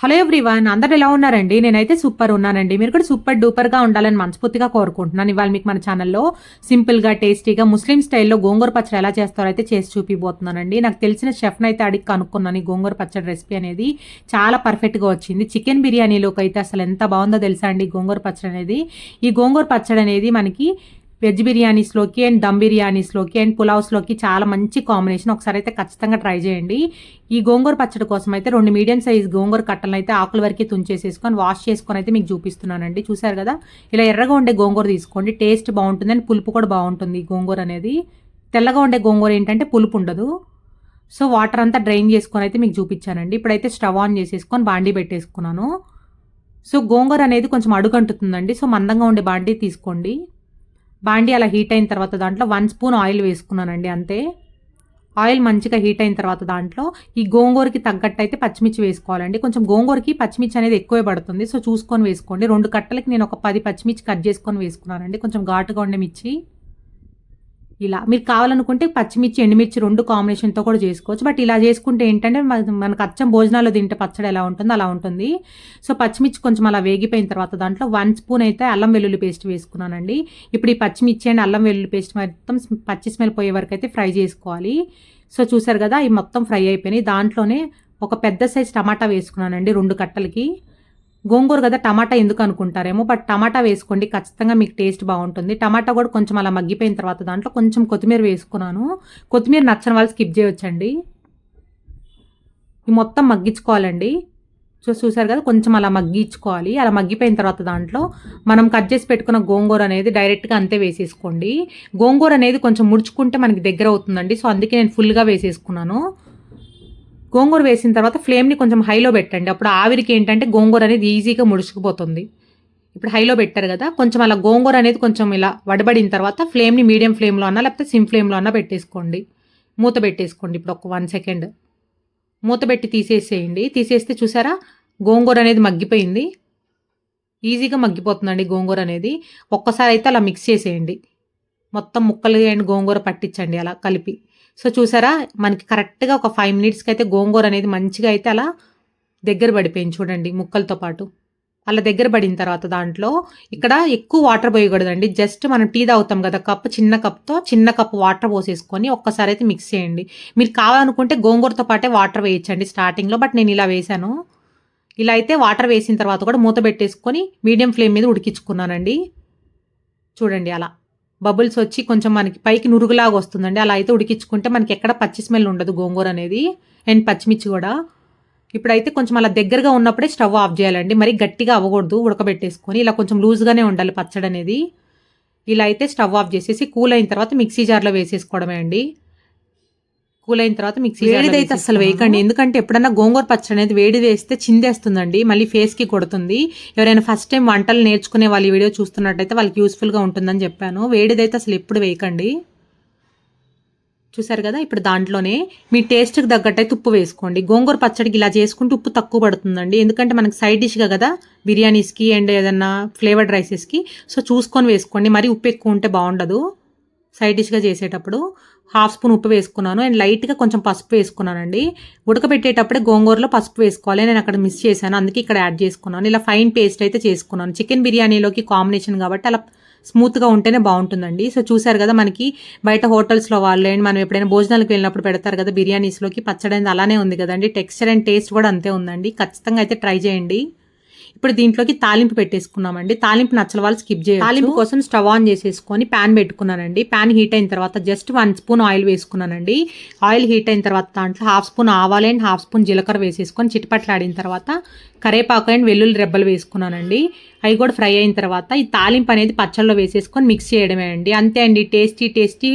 Hello everyone అందరు ఎలా ఉన్నారండి? నేనైతే సూపర్ ఉన్నానండి. మీరు కూడా సూపర్ డూపర్గా ఉండాలని మనస్ఫూర్తిగా కోరుకుంటున్నాను. ఇవాళ మీకు మన ఛానల్లో సింపుల్గా టేస్టీగా ముస్లిం స్టైల్లో గోంగూర పచ్చడి ఎలా చేస్తారో అయితే చేసి చూపిపోతున్నానండి నాకు తెలిసిన షెఫ్ని అయితే అడిగి కనుక్కున్నాను ఈ గోంగూర పచ్చడి రెసిపీ అనేది. చాలా పర్ఫెక్ట్గా వచ్చింది. చికెన్ బిర్యానీలోకి అయితే అసలు ఎంత బాగుందో తెలుసా అండి గోంగూర పచ్చడి అనేది. ఈ గోంగూర పచ్చడి అనేది మనకి వెజ్ బిర్యానీస్లోకి అండ్ దమ్ బిర్యానీస్లోకి అండ్ పులావ్స్లోకి చాలా మంచి కాంబినేషన్. ఒకసారి అయితే ఖచ్చితంగా ట్రై చేయండి. ఈ గోంగూర పచ్చడి కోసం అయితే రెండు మీడియం సైజ్ గోంగూర కట్టలను అయితే ఆకుల వరకు తుంచేసేసుకొని వాష్ చేసుకొని అయితే మీకు చూపిస్తున్నానండి. చూసారు కదా? ఇలా ఎర్రగా ఉండే గోంగూర తీసుకోండి. టేస్ట్ బాగుంటుంది అండ్ పులుపు కూడా బాగుంటుంది గోంగూర అనేది. తెల్లగా ఉండే గోంగూర ఏంటంటే పులుపు ఉండదు. సో వాటర్ అంతా డ్రైన్ చేసుకొని అయితే మీకు చూపించానండి. ఇప్పుడైతే స్టవ్ ఆన్ చేసేసుకొని బాండీ పెట్టేసుకున్నాను. సో గోంగూర అనేది కొంచెం అడుగంటుతుందండి. సో మందంగా ఉండే బాండీ తీసుకోండి. బాండి అలా హీట్ అయిన తర్వాత దాంట్లో వన్ స్పూన్ ఆయిల్ వేసుకున్నానండి అంతే. ఆయిల్ మంచిగా హీట్ అయిన తర్వాత దాంట్లో ఈ గోంగూరకి తగ్గట్టు అయితే పచ్చిమిర్చి వేసుకోవాలండి. కొంచెం గోంగూరకి పచ్చిమిర్చి అనేది ఎక్కువే పడుతుంది. సో చూసుకొని వేసుకోండి. రెండు కట్టలకి నేను ఒక పది పచ్చిమిర్చి కట్ చేసుకొని వేసుకున్నానండి. కొంచెం ఘాటుగా ఉండే మిర్చి. ఇలా. మీరు కావాలనుకుంటే పచ్చిమిర్చి ఎండుమిర్చి రెండు కాంబినేషన్తో కూడా చేసుకోవచ్చు. బట్ ఇలా చేసుకుంటే ఏంటంటే మనకు అచ్చం భోజనాలు తింటే పచ్చడి ఎలా ఉంటుందో అలా ఉంటుంది. సో పచ్చిమిర్చి కొంచెం అలా వేగిపోయిన తర్వాత దాంట్లో వన్ స్పూన్ అయితే అల్లం వెల్లుల్లి పేస్ట్ వేసుకున్నానండి. ఇప్పుడు ఈ పచ్చిమిర్చి అండ్ అల్లం వెల్లుల్లి పేస్ట్ మొత్తం పచ్చి స్మెల్ పోయే వరకు అయితే ఫ్రై చేసుకోవాలి. సో చూసారు కదా ఈ మొత్తం ఫ్రై అయిపోయినాయి. దాంట్లోనే ఒక పెద్ద సైజ్ టమాటా వేసుకున్నానండి రెండు కట్టలకి. గోంగూర కదా టమాటా ఎందుకు అనుకుంటారేమో బట్ టమాటా వేసుకోండి ఖచ్చితంగా మీకు టేస్ట్ బాగుంటుంది. టమాటా కూడా కొంచెం అలా మగ్గిపోయిన తర్వాత దాంట్లో కొంచెం కొత్తిమీర వేసుకున్నాను. కొత్తిమీర నచ్చని వాళ్ళు స్కిప్ చేయొచ్చండి. ఈ మొత్తం మగ్గించుకోవాలండి. సో చూసారు కదా కొంచెం అలా మగ్గించుకోవాలి. అలా మగ్గిపోయిన తర్వాత దాంట్లో మనం కట్ చేసి పెట్టుకున్న గోంగూర అనేది డైరెక్ట్గా అంతే వేసేసుకోండి. గోంగూర అనేది కొంచెం ముడుచుకుంటే మనకి దగ్గర అవుతుందండి. సో అందుకే నేను ఫుల్గా వేసేసుకున్నాను. గోంగూర వేసిన తర్వాత ఫ్లేమ్ని కొంచెం హైలో పెట్టండి. అప్పుడు ఆవిరికి ఏంటంటే గోంగూర అనేది ఈజీగా ముడుచుకుపోతుంది. ఇప్పుడు హైలో పెట్టారు కదా కొంచెం అలా గోంగూర అనేది కొంచెం ఇలా వడబడిన తర్వాత ఫ్లేమ్ని మీడియం ఫ్లేమ్లో అన్నా లేకపోతే సిమ్ ఫ్లేమ్లో అన్నా పెట్టేసుకోండి. మూత పెట్టేసుకోండి ఇప్పుడు ఒక వన్ సెకండ్. మూత పెట్టి తీసేసేయండి. తీసేస్తే చూసారా గోంగూర అనేది మగ్గిపోయింది. ఈజీగా మగ్గిపోతుందండి గోంగూర అనేది. ఒక్కసారి అయితే అలా మిక్స్ చేసేయండి. మొత్తం ముక్కలు అండ్ గోంగూర పట్టించండి అలా కలిపి. సో చూసారా? మనకి కరెక్ట్గా ఒక ఫైవ్ మినిట్స్కి అయితే గోంగూర అనేది మంచిగా అయితే అలా దగ్గర పడిపోయింది చూడండి ముక్కలతో పాటు. అలా దగ్గర పడిన తర్వాత దాంట్లో ఇక్కడ ఎక్కువ వాటర్ పోయకూడదండి. జస్ట్ మనం టీ తాగుతాం కదా కప్ చిన్న కప్తో చిన్న కప్ వాటర్ పోసేసుకొని ఒక్కసారి అయితే మిక్స్ చేయండి. మీరు కావాలనుకుంటే గోంగూరతో పాటే వాటర్ వేయచ్చండి స్టార్టింగ్లో బట్ నేను ఇలా వేసాను ఇలా అయితే వాటర్ వేసిన తర్వాత కూడా మూత పెట్టేసుకొని మీడియం ఫ్లేమ్ మీద ఉడికించుకున్నానండి. చూడండి అలా. బబుల్స్ వచ్చి కొంచెం మనకి పైకి నురుగులాగా వస్తుందండి. అలా అయితే ఉడికించుకుంటే మనకి ఎక్కడ పచ్చి స్మెల్ ఉండదు గోంగూర అనేది. అండ్ పచ్చిమిర్చి కూడా. ఇప్పుడైతే కొంచెం అలా దగ్గరగా ఉన్నప్పుడే స్టవ్ ఆఫ్ చేయాలండి. మరి గట్టిగా అవ్వకూడదు ఉడకబెట్టేసుకొని. ఇలా కొంచెం లూజ్గానే ఉండాలి పచ్చడి అనేది ఇలా అయితే స్టవ్ ఆఫ్ చేసేసి కూల్ అయిన తర్వాత మిక్సీ జార్లో వేసేసుకోవడమే అండి. కూల్ అయిన తర్వాత మిక్సీ వేడిదైతే అసలు వేయకండి. ఎందుకంటే ఎప్పుడన్నా గోంగూర పచ్చడి అనేది వేడి వేస్తే చిందేస్తుందండి. మళ్ళీ ఫేస్కి కొడుతుంది. ఎవరైనా ఫస్ట్ టైం వంటలు నేర్చుకునే వాళ్ళు ఈ వీడియో చూస్తున్నట్టయితే వాళ్ళకి యూస్ఫుల్గా ఉంటుందని చెప్పాను. వేడిదైతే అసలు ఎప్పుడు వేయకండి. చూసారు కదా? ఇప్పుడు దాంట్లోనే మీ టేస్ట్కి తగ్గట్టయితే ఉప్పు వేసుకోండి. గోంగూర పచ్చడికి ఇలా చేసుకుంటే ఉప్పు తక్కువ పడుతుందండి. ఎందుకంటే మనకి సైడ్ డిష్గా కదా? బిర్యానీస్కి అండ్ ఏదన్నా ఫ్లేవర్డ్ రైసెస్కి. సో చూసుకొని వేసుకోండి. మరి ఉప్పు ఎక్కువ ఉంటే బాగుండదు. సైడ్ డిష్గా చేసేటప్పుడు హాఫ్ స్పూన్ ఉప్పు వేసుకున్నాను. అండ్ లైట్గా కొంచెం పసుపు వేసుకున్నానండి. ఉడకబెట్టేటప్పుడే గోంగూరలో పసుపు వేసుకోవాలి. నేను అక్కడ మిస్ చేశాను. అందుకే ఇక్కడ యాడ్ చేసుకున్నాను. ఇలా ఫైన్ పేస్ట్ అయితే చేసుకున్నాను. చికెన్ బిర్యానీలోకి కాంబినేషన్ కాబట్టి అలా స్మూత్గా ఉంటేనే బాగుంటుందండి. సో చూసారు కదా మనకి బయట హోటల్స్లో వాళ్ళు అండ్ మనం ఎప్పుడైనా భోజనాలకు వెళ్ళినప్పుడు పెడతారు కదా బిర్యానీస్లోకి. పచ్చడి అలానే ఉంది కదండి. టెక్స్చర్ అండ్ టేస్ట్ కూడా అంతే ఉందండి. ఖచ్చితంగా అయితే ట్రై చేయండి. ఇప్పుడు దీంట్లోకి తాలింపు పెట్టేసుకున్నామండి. తాలింపు నచ్చల వాళ్ళు స్కిప్ చేయాలి తాలింపు కోసం స్టవ్ ఆన్ చేసేసుకొని ప్యాన్ పెట్టుకున్నానండి. ప్యాన్ హీట్ అయిన తర్వాత జస్ట్ వన్ స్పూన్ ఆయిల్ వేసుకున్నానండి. ఆయిల్ హీట్ అయిన తర్వాత దాంట్లో హాఫ్ స్పూన్ ఆవాలు అండ్ హాఫ్ స్పూన్ జీలకర్ర వేసేసుకొని చిటిపట్లాడిన తర్వాత కరేపాకు అండ్ వెల్లుల్లి రెబ్బలు వేసుకున్నానండి. అవి కూడా ఫ్రై అయిన తర్వాత ఈ తాలింపు అనేది పచ్చళ్ళలో వేసేసుకొని మిక్స్ చేయడమే అండి. అంతే అండి. టేస్టీ టేస్టీ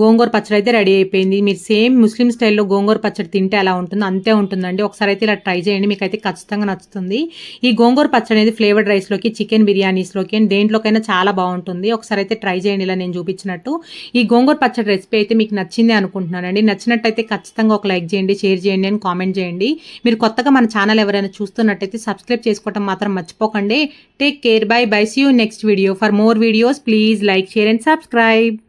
గోంగూర పచ్చడి అయితే రెడీ అయిపోయింది. మీరు సేమ్ ముస్లిం స్టైల్లో గోంగూర పచ్చడి తింటే ఎలా ఉంటుందో అంతే ఉంటుందండి. ఒకసారి అయితే ఇలా ట్రై చేయండి. మీకు అయితే ఖచ్చితంగా నచ్చుతుంది. ఈ గోంగూర పచ్చడి అనేది ఫ్లేవర్డ్ రైస్లోకి చికెన్ బిర్యానీస్లోకి అండ్ దేంట్లోకైనా చాలా బాగుంటుంది. ఒకసారి అయితే ట్రై చేయండి. ఇలా నేను చూపించినట్టు. ఈ గోంగూర పచ్చడి రెసిపీ అయితే మీకు నచ్చింది అనుకుంటున్నానండి. నచ్చినట్టయితే ఖచ్చితంగా ఒక లైక్ చేయండి షేర్ చేయండి అని కామెంట్ చేయండి. మీరు కొత్తగా మన ఛానల్ ఎవరైనా చూస్తున్నట్టయితే సబ్స్క్రైబ్ చేసుకోవడం మాత్రం మర్చిపోకండి. Take care. Bye bye. See you next video for more videos please like share and subscribe